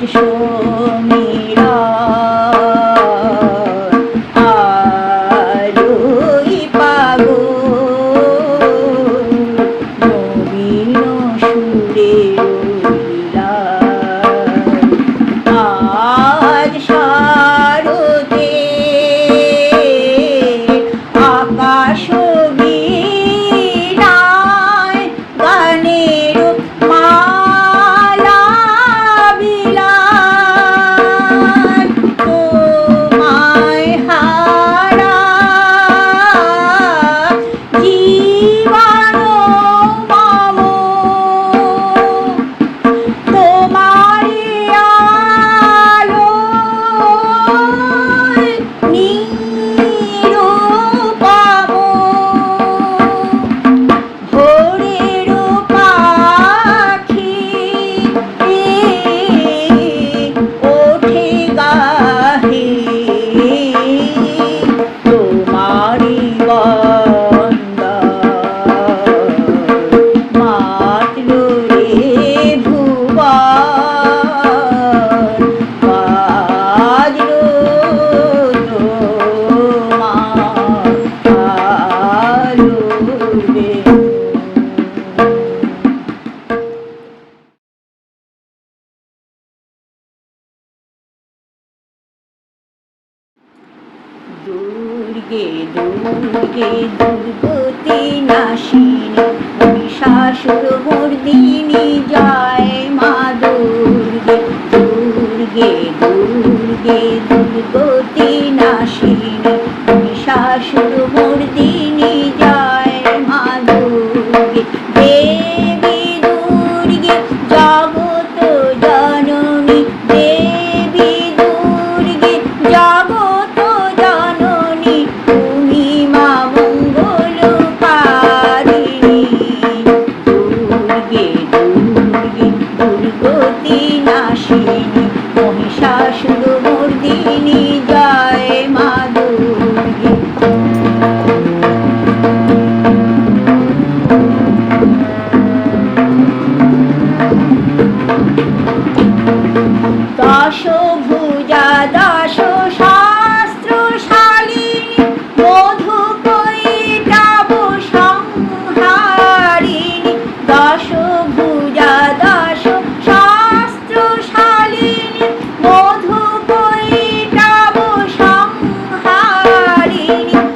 你凶 কে দুর্গতি নাশিনী মহিষাসুর মর্দিনী যায় মা দুর্গে। দুর্গে দুর্গে দুর্গতি নাশিনী শাসন Thank you.